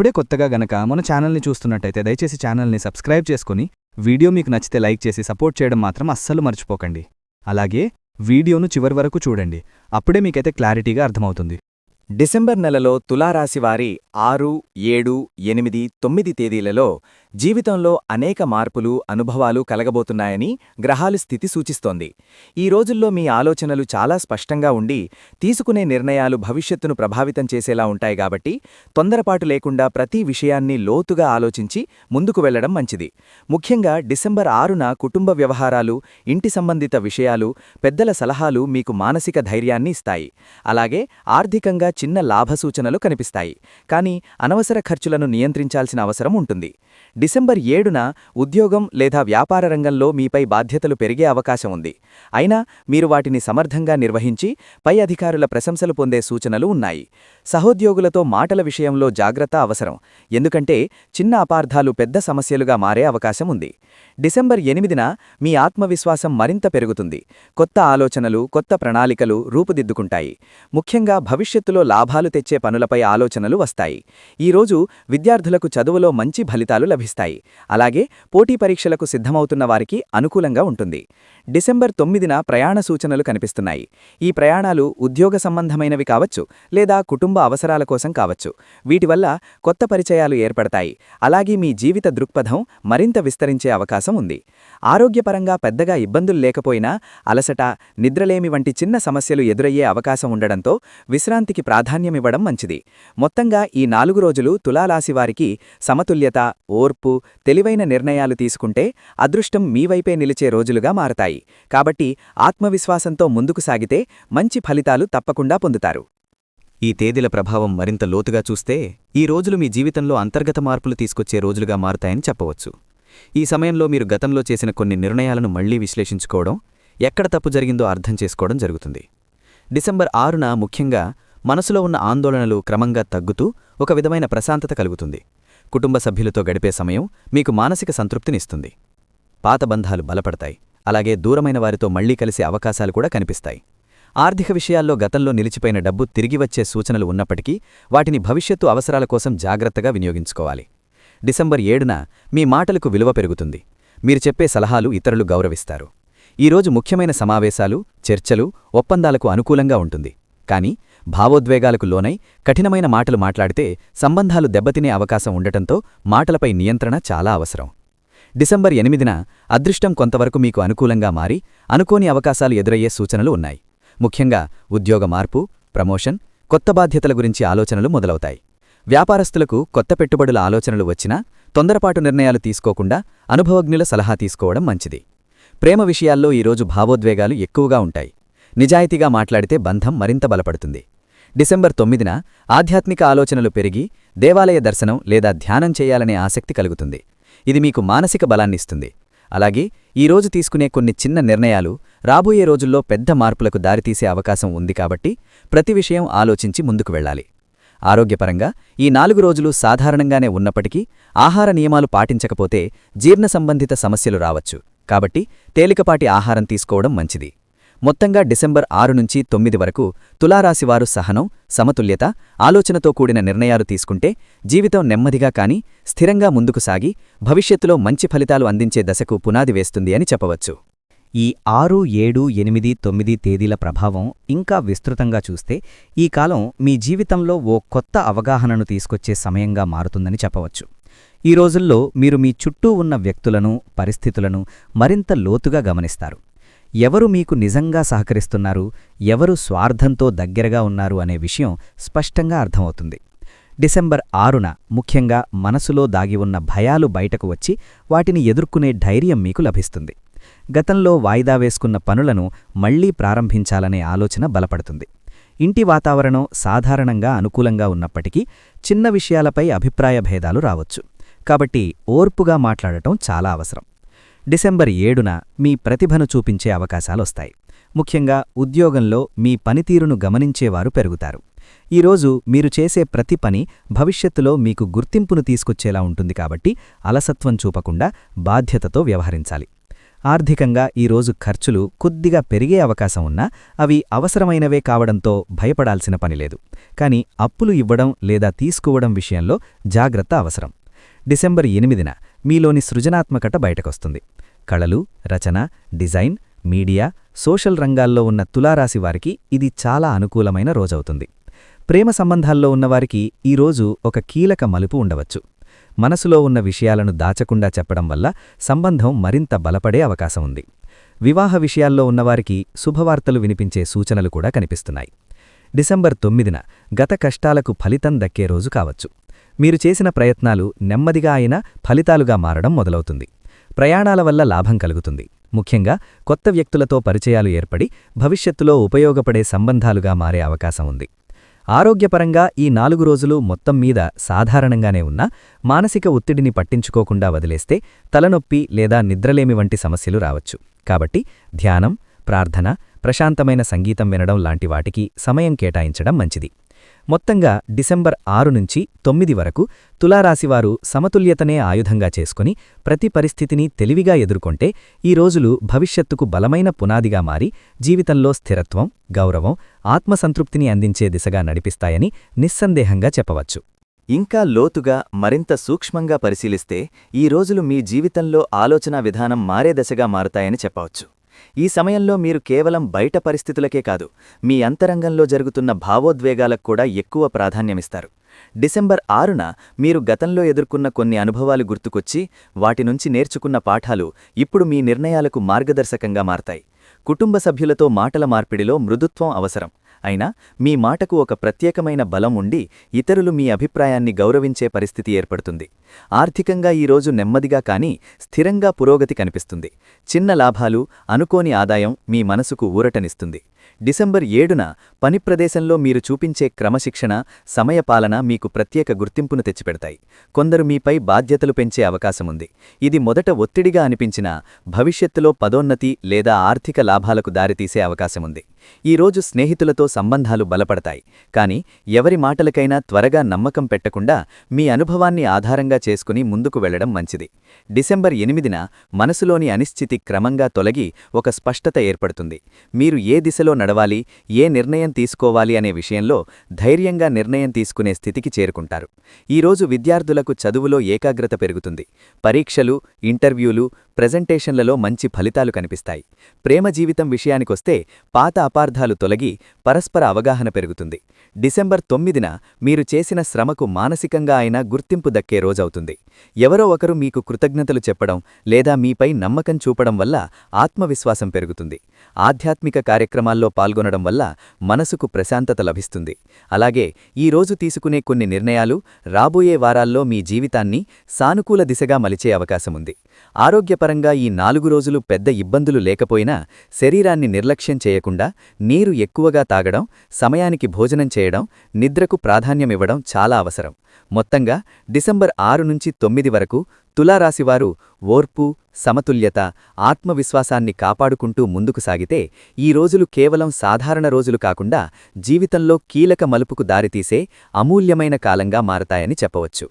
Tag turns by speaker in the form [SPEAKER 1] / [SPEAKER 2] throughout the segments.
[SPEAKER 1] ఇప్పుడే కొత్తగా గనక మన ఛానల్ని చూస్తున్నట్టయితే దయచేసి ఛానల్ని సబ్స్క్రైబ్ చేసుకుని వీడియో మీకు నచ్చితే లైక్ చేసి సపోర్ట్ చేయడం మాత్రం అస్సలు మర్చిపోకండి. అలాగే వీడియోను చివరి వరకు చూడండి. అప్పుడే మీకైతే క్లారిటీగా అర్థమవుతుంది.
[SPEAKER 2] డిసెంబర్ నెలలో తులారాశివారి ఆరు ఏడు ఎనిమిది తొమ్మిది తేదీలలో జీవితంలో అనేక మార్పులు అనుభవాలు కలగబోతున్నాయని గ్రహాలు స్థితి సూచిస్తోంది. ఈ రోజుల్లో మీ ఆలోచనలు చాలా స్పష్టంగా ఉండి తీసుకునే నిర్ణయాలు భవిష్యత్తును ప్రభావితం చేసేలా ఉంటాయి కాబట్టి తొందరపాటు లేకుండా ప్రతి విషయాన్ని లోతుగా ఆలోచించి ముందుకు వెళ్ళడం మంచిది. ముఖ్యంగా డిసెంబర్ ఆరున కుటుంబ వ్యవహారాలు ఇంటి సంబంధిత విషయాలు పెద్దల సలహాలు మీకు మానసిక ధైర్యాన్ని ఇస్తాయి. అలాగే ఆర్థికంగా చిన్న లాభసూచనలు కనిపిస్తాయి. కానీ అనవసర ఖర్చులను నియంత్రించాల్సిన అవసరం ఉంటుంది. డిసెంబర్ ఏడున ఉద్యోగం లేదా వ్యాపార రంగంలో మీపై బాధ్యతలు పెరిగే అవకాశం ఉంది. అయినా మీరు వాటిని సమర్థంగా నిర్వహించి పై అధికారుల ప్రశంసలు పొందే సూచనలు ఉన్నాయి. సహోద్యోగులతో మాటల విషయంలో జాగ్రత్త అవసరం. ఎందుకంటే చిన్న అపార్థాలు పెద్ద సమస్యలుగా మారే అవకాశం ఉంది. డిసెంబర్ ఎనిమిదిన మీ ఆత్మవిశ్వాసం మరింత పెరుగుతుంది. కొత్త ఆలోచనలు కొత్త ప్రణాళికలు రూపుదిద్దుకుంటాయి. ముఖ్యంగా భవిష్యత్తులో లాభాలు తెచ్చే పనులపై ఆలోచనలు వస్తాయి. ఈరోజు విద్యార్థులకు చదువులో మంచి ఫలితాలు లభిస్తాయి. అలాగే పోటీ పరీక్షలకు సిద్ధమవుతున్న వారికి అనుకూలంగా ఉంటుంది. డిసెంబర్ తొమ్మిదిన ప్రయాణ సూచనలు కనిపిస్తున్నాయి. ఈ ప్రయాణాలు ఉద్యోగ సంబంధమైనవి కావచ్చు లేదా కుటుంబ అవసరాల కోసం కావచ్చు. వీటివల్ల కొత్త పరిచయాలు ఏర్పడతాయి. అలాగే మీ జీవిత దృక్పథం మరింత విస్తరించే అవకాశం ఉంది. ఆరోగ్యపరంగా పెద్దగా ఇబ్బందులు లేకపోయినా అలసట నిద్రలేమి వంటి చిన్న సమస్యలు ఎదురయ్యే అవకాశం ఉండడంతో విశ్రాంతికి ప్రాధాన్యమివ్వడం మంచిది. మొత్తంగా ఈ నాలుగు రోజులు తులాలాసివారికి సమతుల్యత ఓర్పు తెలివైన నిర్ణయాలు తీసుకుంటే అదృష్టం మీవైపే నిలిచే రోజులుగా మారతాయి. కాబట్టి ఆత్మవిశ్వాసంతో ముందుకు సాగితే మంచి ఫలితాలు తప్పకుండా పొందుతారు.
[SPEAKER 3] ఈ తేదీల ప్రభావం మరింత లోతుగా చూస్తే ఈ రోజులు మీ జీవితంలో అంతర్గత మార్పులు తీసుకొచ్చే రోజులుగా మారతాయని చెప్పవచ్చు. ఈ సమయంలో మీరు గతంలో చేసిన కొన్ని నిర్ణయాలను మళ్ళీ విశ్లేషించుకోవడం ఎక్కడ తప్పు జరిగిందో అర్థం చేసుకోవడం జరుగుతుంది. డిసెంబర్ ఆరున ముఖ్యంగా మనసులో ఉన్న ఆందోళనలు క్రమంగా తగ్గుతూ ఒక విధమైన ప్రశాంతత కలుగుతుంది. కుటుంబ సభ్యులతో గడిపే సమయం మీకు మానసిక సంతృప్తినిస్తుంది. పాత బంధాలు బలపడతాయి. అలాగే దూరమైన వారితో మళ్ళీ కలిసే అవకాశాలు కూడా కనిపిస్తాయి. ఆర్థిక విషయాల్లో గతంలో నిలిచిపోయిన డబ్బు తిరిగి వచ్చే సూచనలు ఉన్నప్పటికీ వాటిని భవిష్యత్తు అవసరాల కోసం జాగ్రత్తగా వినియోగించుకోవాలి. డిసెంబర్ ఏడున మీ మాటలకు విలువ పెరుగుతుంది. మీరు చెప్పే సలహాలు ఇతరులు గౌరవిస్తారు. ఈరోజు ముఖ్యమైన సమావేశాలు చర్చలు ఒప్పందాలకు అనుకూలంగా ఉంటుంది. కాని భావోద్వేగాలకు లోనై కఠినమైన మాటలు మాట్లాడితే సంబంధాలు దెబ్బతినే అవకాశం ఉండటంతో మాటలపై నియంత్రణ చాలా అవసరం. డిసెంబర్ ఎనిమిదిన అదృష్టం కొంతవరకు మీకు అనుకూలంగా మారి అనుకోని అవకాశాలు ఎదురయ్యే సూచనలు ఉన్నాయి. ముఖ్యంగా ఉద్యోగ మార్పు ప్రమోషన్ కొత్త బాధ్యతల గురించి ఆలోచనలు మొదలవుతాయి. వ్యాపారస్తులకు కొత్త పెట్టుబడుల ఆలోచనలు వచ్చినా తొందరపాటు నిర్ణయాలు తీసుకోకుండా అనుభవజ్ఞుల సలహా తీసుకోవడం మంచిది. ప్రేమ విషయాల్లో ఈరోజు భావోద్వేగాలు ఎక్కువగా ఉంటాయి. నిజాయితీగా మాట్లాడితే బంధం మరింత బలపడుతుంది. డిసెంబర్ తొమ్మిదిన ఆధ్యాత్మిక ఆలోచనలు పెరిగి దేవాలయ దర్శనం లేదా ధ్యానం చేయాలనే ఆసక్తి కలుగుతుంది. ఇది మీకు మానసిక బలాన్నిస్తుంది అలాగే ఈరోజు తీసుకునే కొన్ని చిన్న నిర్ణయాలు రాబోయే రోజుల్లో పెద్ద మార్పులకు దారితీసే అవకాశం ఉంది కాబట్టి ప్రతి విషయం ఆలోచించి ముందుకు వెళ్ళాలి. ఆరోగ్యపరంగా ఈ నాలుగు రోజులు సాధారణంగానే ఉన్నప్పటికీ ఆహార నియమాలు పాటించకపోతే జీర్ణ సంబంధిత సమస్యలు రావచ్చు. కాబట్టి తేలికపాటి ఆహారం తీసుకోవడం మంచిది. మొత్తంగా డిసెంబర్ ఆరు నుంచి తొమ్మిది వరకు తులారాశివారు సహనం సమతుల్యత ఆలోచనతో కూడిన నిర్ణయాలు తీసుకుంటే జీవితం నెమ్మదిగా కాని స్థిరంగా ముందుకు సాగి భవిష్యత్తులో మంచి ఫలితాలు అందించే దశకు పునాది వేస్తుంది అని చెప్పవచ్చు.
[SPEAKER 4] ఈ ఆరు ఏడు ఎనిమిది తొమ్మిది తేదీల ప్రభావం ఇంకా విస్తృతంగా చూస్తే ఈ కాలం మీ జీవితంలో ఓ కొత్త అవగాహనను తీసుకొచ్చే సమయంగా మారుతుందని చెప్పవచ్చు. ఈ రోజుల్లో మీరు మీ చుట్టూ ఉన్న వ్యక్తులను పరిస్థితులను మరింత లోతుగా గమనిస్తారు. ఎవరు మీకు నిజంగా సహకరిస్తున్నారు ఎవరు స్వార్థంతో దగ్గరగా ఉన్నారు అనే విషయం స్పష్టంగా అర్థమవుతుంది. డిసెంబర్ ఆరున ముఖ్యంగా మనసులో దాగి ఉన్న భయాలు బయటకు వచ్చి వాటిని ఎదుర్కొనే ధైర్యం మీకు లభిస్తుంది. గతంలో వాయిదా వేసుకున్న పనులను మళ్ళీ ప్రారంభించాలనే ఆలోచన బలపడుతుంది. ఇంటి వాతావరణం సాధారణంగా అనుకూలంగా ఉన్నప్పటికీ చిన్న విషయాలపై అభిప్రాయ భేదాలు రావచ్చు. కాబట్టి ఓర్పుగా మాట్లాడటం చాలా అవసరం. డిసెంబర్ ఏడున మీ ప్రతిభను చూపించే అవకాశాలొస్తాయి. ముఖ్యంగా ఉద్యోగంలో మీ పనితీరును గమనించేవారు పెరుగుతారు. ఈరోజు మీరు చేసే ప్రతి పని భవిష్యత్తులో మీకు గుర్తింపును తీసుకొచ్చేలా ఉంటుంది కాబట్టి అలసత్వం చూపకుండా బాధ్యతతో వ్యవహరించాలి. ఆర్థికంగా ఈరోజు ఖర్చులు కొద్దిగా పెరిగే అవకాశం ఉన్నా అవి అవసరమైనవే కావడంతో భయపడాల్సిన పనిలేదు కాని అప్పులు ఇవ్వడం లేదా తీసుకోవడం విషయంలో జాగ్రత్త అవసరం. డిసెంబర్ ఎనిమిదిన మీలోని సృజనాత్మకత బయటకొస్తుంది. కళలు రచన డిజైన్ మీడియా సోషల్ రంగాల్లో ఉన్న తులారాశి వారికి ఇది చాలా అనుకూలమైన రోజవుతుంది. ప్రేమ సంబంధాల్లో ఉన్నవారికి ఈరోజు ఒక కీలక మలుపు ఉండవచ్చు. మనసులో ఉన్న విషయాలను దాచకుండా చెప్పడం వల్ల సంబంధం మరింత బలపడే అవకాశం ఉంది. వివాహ విషయాల్లో ఉన్నవారికి శుభవార్తలు వినిపించే సూచనలు కూడా కనిపిస్తున్నాయి. డిసెంబర్ తొమ్మిదిన గత కష్టాలకు ఫలితం దక్కే రోజు కావచ్చు. మీరు చేసిన ప్రయత్నాలు నెమ్మదిగా అయిన ఫలితాలుగా మారడం మొదలవుతుంది. ప్రయాణాల వల్ల లాభం కలుగుతుంది. ముఖ్యంగా కొత్త వ్యక్తులతో పరిచయాలు ఏర్పడి భవిష్యత్తులో ఉపయోగపడే సంబంధాలుగా మారే అవకాశం ఉంది. ఆరోగ్యపరంగా ఈ నాలుగు రోజులు మొత్తం మీద సాధారణంగానే ఉన్నా మానసిక ఒత్తిడిని పట్టించుకోకుండా వదిలేస్తే తలనొప్పి లేదా నిద్రలేమి వంటి సమస్యలు రావచ్చు. కాబట్టి ధ్యానం ప్రార్థన ప్రశాంతమైన సంగీతం వినడం లాంటి వాటికి సమయం కేటాయించడం మంచిది. మొత్తంగా డిసెంబర్ ఆరు నుంచి తొమ్మిది వరకు తులారాశివారు సమతుల్యతనే ఆయుధంగా చేసుకుని ప్రతి పరిస్థితిని తెలివిగా ఎదుర్కొంటే ఈ రోజులు భవిష్యత్తుకు బలమైన పునాదిగా మారి జీవితంలో స్థిరత్వం గౌరవం ఆత్మసంతృప్తిని అందించే దిశగా నడిపిస్తాయని నిస్సందేహంగా చెప్పవచ్చు.
[SPEAKER 2] ఇంకా లోతుగా మరింత సూక్ష్మంగా పరిశీలిస్తే ఈ రోజులు మీ జీవితంలో ఆలోచనా విధానం మారే దశగా మారుతాయని చెప్పవచ్చు. ఈ సమయంలో మీరు కేవలం బయట పరిస్థితులకే కాదు మీ అంతరంగంలో జరుగుతున్న భావోద్వేగాలకు కూడా ఎక్కువ ప్రాధాన్యమిస్తారు. డిసెంబర్ ఆరున మీరు గతంలో ఎదుర్కొన్న కొన్ని అనుభవాలు గుర్తుకొచ్చి వాటి నుంచి నేర్చుకున్న పాఠాలు ఇప్పుడు మీ నిర్ణయాలకు మార్గదర్శకంగా మారతాయి. కుటుంబ సభ్యులతో మాటల మార్పిడిలో మృదుత్వం అవసరం. అయినా మీ మాటకు ఒక ప్రత్యేకమైన బలం ఉండి ఇతరులు మీ అభిప్రాయాన్ని గౌరవించే పరిస్థితి ఏర్పడుతుంది. ఆర్థికంగా ఈరోజు నెమ్మదిగా కానీ స్థిరంగా పురోగతి కనిపిస్తుంది. చిన్న లాభాలు అనుకోని ఆదాయం మీ మనసుకు ఊరటనిస్తుంది. డిసెంబర్ ఏడున పని ప్రదేశంలో మీరు చూపించే క్రమశిక్షణ సమయపాలన మీకు ప్రత్యేక గుర్తింపును తెచ్చిపెడతాయి. కొందరు మీపై బాధ్యతలు పెంచే అవకాశముంది ఇది మొదట ఒత్తిడిగా అనిపించినా భవిష్యత్తులో పదోన్నతి లేదా ఆర్థిక లాభాలకు దారితీసే అవకాశముంది ఈరోజు స్నేహితులతో సంబంధాలు బలపడతాయి కాని ఎవరి మాటలకైనా త్వరగా నమ్మకం పెట్టకుండా మీ అనుభవాన్ని ఆధారంగా చేసుకుని ముందుకు వెళ్ళడం మంచిది. డిసెంబర్ ఎనిమిదిన మనసులోని అనిశ్చితి క్రమంగా తొలగి ఒక స్పష్టత ఏర్పడుతుంది. మీరు ఏ దిశలో నడవాలి ఏ నిర్ణయం తీసుకోవాలి అనే విషయంలో ధైర్యంగా నిర్ణయం తీసుకునే స్థితికి చేరుకుంటారు. ఈరోజు విద్యార్థులకు చదువులో ఏకాగ్రత పెరుగుతుంది. పరీక్షలు ఇంటర్వ్యూలు ప్రెజెంటేషన్లలో మంచి ఫలితాలు కనిపిస్తాయి. ప్రేమ జీవితం విషయానికొస్తే పాత అపార్థాలు తొలగి పరస్పర అవగాహన పెరుగుతుంది. డిసెంబర్ తొమ్మిదిన మీరు చేసిన శ్రమకు మానసికంగా అయినా గుర్తింపు దక్కే రోజవుతుంది. ఎవరో ఒకరు మీకు కృతజ్ఞతలు చెప్పడం లేదా మీపై నమ్మకం చూపడం వల్ల ఆత్మవిశ్వాసం పెరుగుతుంది. ఆధ్యాత్మిక కార్యక్రమాల్లో పాల్గొనడం వల్ల మనసుకు ప్రశాంతత లభిస్తుంది. అలాగే ఈ రోజు తీసుకునే కొన్ని నిర్ణయాలు రాబోయే వారాల్లో మీ జీవితాన్ని సానుకూల దిశగా మలిచే అవకాశముంది. ఆరోగ్యపరంగా ఈ నాలుగు రోజులు పెద్ద ఇబ్బందులు లేకపోయినా శరీరాన్ని నిర్లక్ష్యం చేయకుండా నీరు ఎక్కువగా తాగడం సమయానికి భోజనం చేయడం నిద్రకు ప్రాధాన్యమివ్వడం చాలా అవసరం. మొత్తంగా డిసెంబర్ ఆరు నుంచి తొమ్మిది వరకు తులారాశివారు ఓర్పు సమతుల్యత ఆత్మవిశ్వాసాన్ని కాపాడుకుంటూ ముందుకు సాగితే ఈ రోజులు కేవలం సాధారణ రోజులు కాకుండా జీవితంలో కీలక మలుపుకు దారితీసే అమూల్యమైన కాలంగా మారతాయని చెప్పవచ్చు.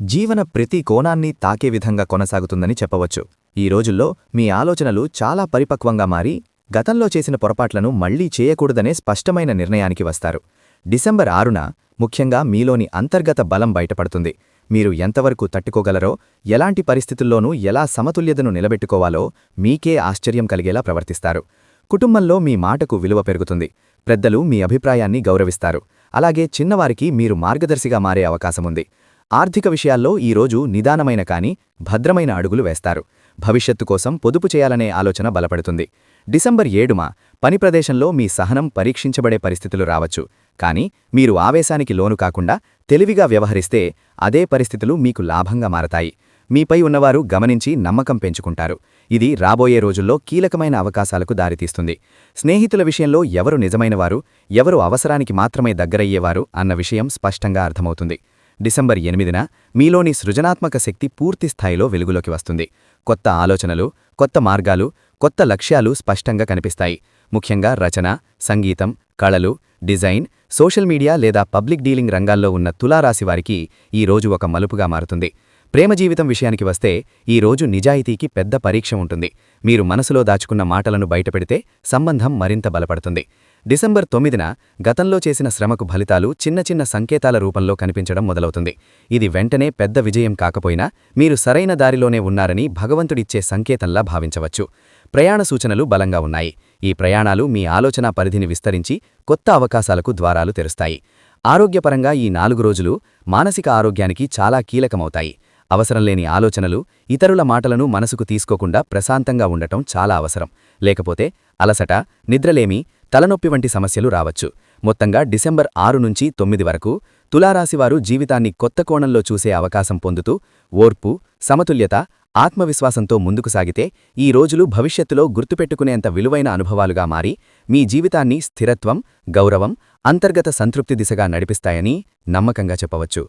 [SPEAKER 3] జీవన ప్రతి కోణాన్ని తాకే విధంగా కొనసాగుతుందని చెప్పవచ్చు. ఈ రోజుల్లో మీ ఆలోచనలు చాలా పరిపక్వంగా మారి గతంలో చేసిన పొరపాట్లను మళ్ళీ చేయకూడదనే స్పష్టమైన నిర్ణయానికి వస్తారు. డిసెంబర్ ఆరున ముఖ్యంగా మీలోని అంతర్గత బలం బయటపడుతుంది. మీరు ఎంతవరకు తట్టుకోగలరో ఎలాంటి పరిస్థితుల్లోనూ ఎలా సమతుల్యతను నిలబెట్టుకోవాలో మీకే ఆశ్చర్యం కలిగేలా ప్రవర్తిస్తారు. కుటుంబంలో మీ మాటకు విలువ పెరుగుతుంది. పెద్దలు మీ అభిప్రాయాన్ని గౌరవిస్తారు. అలాగే చిన్నవారికి మీరు మార్గదర్శిగా మారే అవకాశముంది. ఆర్థిక విషయాల్లో ఈరోజు నిదానమైన కాని భద్రమైన అడుగులు వేస్తారు. భవిష్యత్తు కోసం పొదుపు చేయాలనే ఆలోచన బలపడుతుంది. డిసెంబర్ ఏడుమ పని ప్రదేశంలో మీ సహనం పరీక్షించబడే పరిస్థితులు రావచ్చు. కానీ మీరు ఆవేశానికి లోను కాకుండా తెలివిగా వ్యవహరిస్తే అదే పరిస్థితులు మీకు లాభంగా మారతాయి. మీపై ఉన్నవారు గమనించి నమ్మకం పెంచుకుంటారు. ఇది రాబోయే రోజుల్లో కీలకమైన అవకాశాలకు దారితీస్తుంది. స్నేహితుల విషయంలో ఎవరు నిజమైనవారు ఎవరు అవసరానికి మాత్రమే దగ్గరయ్యేవారు అన్న విషయం స్పష్టంగా అర్థమవుతుంది. డిసెంబర్ ఎనిమిదిన మీలోని సృజనాత్మక శక్తి పూర్తి స్థాయిలో వెలుగులోకి వస్తుంది. కొత్త ఆలోచనలు కొత్త మార్గాలు కొత్త లక్ష్యాలు స్పష్టంగా కనిపిస్తాయి. ముఖ్యంగా రచన సంగీతం కళలు డిజైన్ సోషల్ మీడియా లేదా పబ్లిక్ డీలింగ్ రంగాల్లో ఉన్న తులారాశివారికి ఈ రోజు ఒక మలుపుగా మారుతుంది. ప్రేమ జీవితం విషయానికి వస్తే ఈ రోజు నిజాయితీకి పెద్ద పరీక్ష ఉంటుంది. మీరు మనసులో దాచుకున్న మాటలను బయటపెడితే సంబంధం మరింత బలపడుతుంది. డిసెంబర్ తొమ్మిదిన గతంలో చేసిన శ్రమకు ఫలితాలు చిన్న చిన్న సంకేతాల రూపంలో కనిపించడం మొదలవుతుంది. ఇది వెంటనే పెద్ద విజయం కాకపోయినా మీరు సరైన దారిలోనే ఉన్నారని భగవంతుడిచ్చే సంకేతంలా భావించవచ్చు. ప్రయాణ సూచనలు బలంగా ఉన్నాయి. ఈ ప్రయాణాలు మీ ఆలోచనా పరిధిని విస్తరించి కొత్త అవకాశాలకు ద్వారాలు తెరుస్తాయి. ఆరోగ్యపరంగా ఈ నాలుగు రోజులు మానసిక ఆరోగ్యానికి చాలా కీలకమవుతాయి. అవసరం లేని ఆలోచనలు ఇతరుల మాటలను మనసుకు తీసుకోకుండా ప్రశాంతంగా ఉండటం చాలా అవసరం. లేకపోతే అలసట నిద్రలేమి తలనొప్పి వంటి సమస్యలు రావచ్చు. మొత్తంగా డిసెంబర్ ఆరు నుంచి తొమ్మిది వరకు తులారాశివారు జీవితాన్ని కొత్త కోణంలో చూసే అవకాశం పొందుతూ ఓర్పు సమతుల్యత ఆత్మవిశ్వాసంతో ముందుకు సాగితే ఈ రోజులు భవిష్యత్తులో గుర్తుపెట్టుకునేంత విలువైన అనుభవాలుగా మారి మీ జీవితాన్ని స్థిరత్వం గౌరవం అంతర్గత సంతృప్తి దిశగా నడిపిస్తాయని నమ్మకంగా చెప్పవచ్చు.